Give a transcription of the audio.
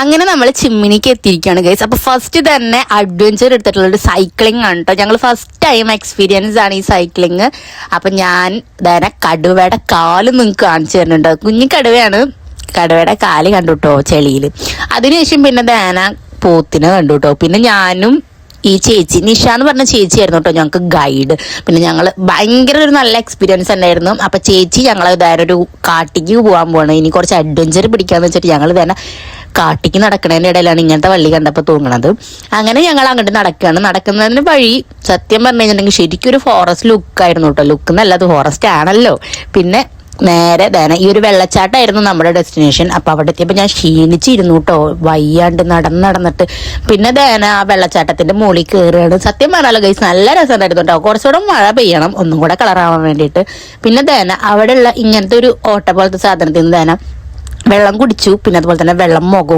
അങ്ങനെ നമ്മൾ ചിമ്മിനിക്ക് എത്തിയിരിക്കുകയാണ് ഗൈസ് അപ്പോൾ ഫസ്റ്റ് തന്നെ അഡ്വഞ്ചർ എടുത്തിട്ടുള്ള ഒരു സൈക്ലിംഗ് ആണ് കേട്ടോ ഞങ്ങൾ ഫസ്റ്റ് ടൈം എക്സ്പീരിയൻസ് ആണ് ഈ സൈക്ലിംഗ് അപ്പൊ ഞാൻ തന്നെ കടുവയുടെ കാൽ നിങ്ങൾക്ക് കാണിച്ചു തരുന്നുണ്ട്. കുഞ്ഞു കടുവയാണ്. കടുവയുടെ കാൽ കണ്ടു കേട്ടോ ചെളിയിൽ അതിനുശേഷം പിന്നെ ദേന പോത്തിനെ കണ്ടു കേട്ടോ പിന്നെ ഞാനും ഈ ചേച്ചി നിഷ എന്ന് പറഞ്ഞ ചേച്ചി ആയിരുന്നു കേട്ടോ ഞങ്ങൾക്ക് ഗൈഡ് പിന്നെ ഞങ്ങൾ ഭയങ്കര ഒരു നല്ല എക്സ്പീരിയൻസ് ഉണ്ടായിരുന്നു അപ്പൊ ചേച്ചി ഞങ്ങൾ ഇതായൊരു കാട്ടിക്ക് പോകാൻ പോകണം ഇനി കുറച്ച് അഡ്വഞ്ചർ പിടിക്കാന്ന് വെച്ചിട്ട് ഞങ്ങൾ തന്നെ കാട്ടിക്ക് നടക്കുന്നതിന്റെ ഇടയിലാണ് ഇങ്ങനത്തെ വള്ളി കണ്ടപ്പോൾ തൂങ്ങണത്. അങ്ങനെ ഞങ്ങൾ അങ്ങോട്ട് നടക്കുകയാണ് നടക്കുന്നതിന് വഴി സത്യം പറഞ്ഞു കഴിഞ്ഞിട്ടുണ്ടെങ്കിൽ ശരിക്കും ഒരു ഫോറസ്റ്റ് ലുക്ക് ആയിരുന്നു കേട്ടോ ലുക്ക് നല്ലത് ഫോറസ്റ്റ് ആണല്ലോ. പിന്നെ നേരെ ദേന ഈ ഒരു വെള്ളച്ചാട്ടമായിരുന്നു നമ്മുടെ ഡെസ്റ്റിനേഷൻ അപ്പൊ അവിടെ എത്തിയപ്പോ ഞാൻ ക്ഷീണിച്ചിരുന്നു കേട്ടോ വയ്യാണ്ട് നടന്ന് നടന്നിട്ട്. പിന്നെ ദേന ആ വെള്ളച്ചാട്ടത്തിന്റെ മുകളിൽ കയറുകയാണ് സത്യം പറഞ്ഞാലോ ഗൈസ് നല്ല രസമുണ്ടായിരുന്നു കേട്ടോ കുറച്ചുകൂടെ മഴ പെയ്യണം. ഒന്നും കൂടെ കളറാവാൻ വേണ്ടിയിട്ട്. പിന്നെ ദേന അവിടെയുള്ള ഇങ്ങനത്തെ ഒരു ഓട്ട പോലത്തെ സാധനത്തിൽ നിന്ന് ദേന വെള്ളം കുടിച്ചു പിന്നെ അതുപോലെ തന്നെ വെള്ളം മുഖം